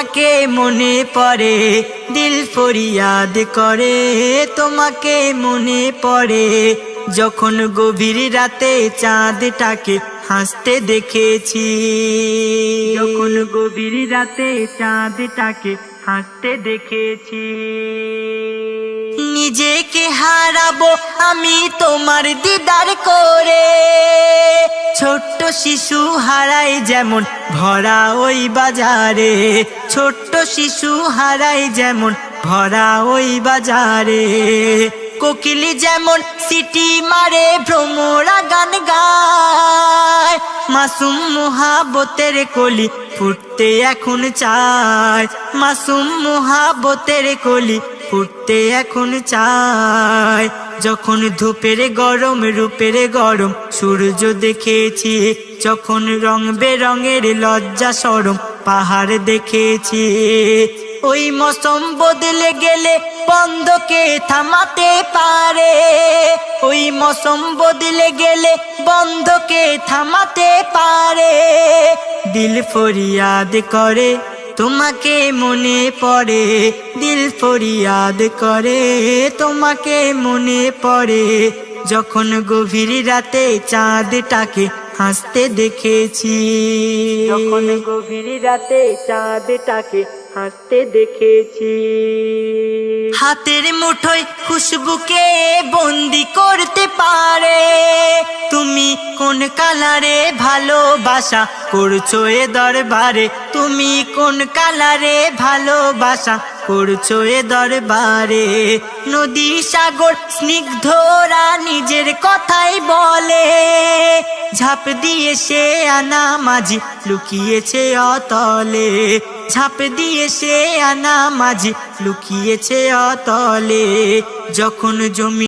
তোমাকে মনে পড়ে, দিল ফরিয়াদ করে। তোমাকে মনে পড়ে, যখন গভীর রাতে চাঁদটাকে হাসতে দেখেছি। যখন গভীর রাতে চাঁদটাকে হাসতে দেখেছি। নিজেকে হারাবো আমি তোমার দিদার করে। শিশু হারাই যেমন, ভরা ওই বাজারে। ছোট্ট শিশু হারাই যেমন, ভরা ওই বাজারে। কোকিলি যেমন সিটি মারে, ভ্রমরা গান গায়। মাসুম মোহাবতের কলি ফুটতে এখন চায়। মাসুম মোহাবতের কলি ফুটতে এখন চায়। যখন ধূপের গরম, রূপের গরম, সূর্য দেখেছি, যখন রং বেরঙের লজ্জা সরম, পাহাড় দেখেছি। ওই মৌসুম বদলে গেলে বন্ধকে থামাতে পারে। ওই মৌসুম বদলে গেলে বন্ধকে থামাতে পারে। দিল ফরিয়াদ করে তোমাকে মনে পড়ে দিল ফরিয়াদ করে। তোমাকে মনে পড়ে যখন গভীর রাতে চাঁদটাকে হাসতে দেখেছি। যখন গভীর রাতে চাঁদটাকে হাসতে দেখেছি। হাতের মুঠোয় খুশবুকে বন্দি করতে পারে। কোন কালারে ভালোবাসা করছ এ দরবারে? তুমি কোন কালারে ভালোবাসা করছ এ দরবারে? নদী সাগর স্নিগ্ধরা নিজের কথাই বলে। ঝাঁপ দিয়ে সে আনা মাঝি লুকিয়েছে অতলে। ঝাঁপ দিয়ে সে আনা মাঝি লুকিয়েছে অতলে। যখন জমি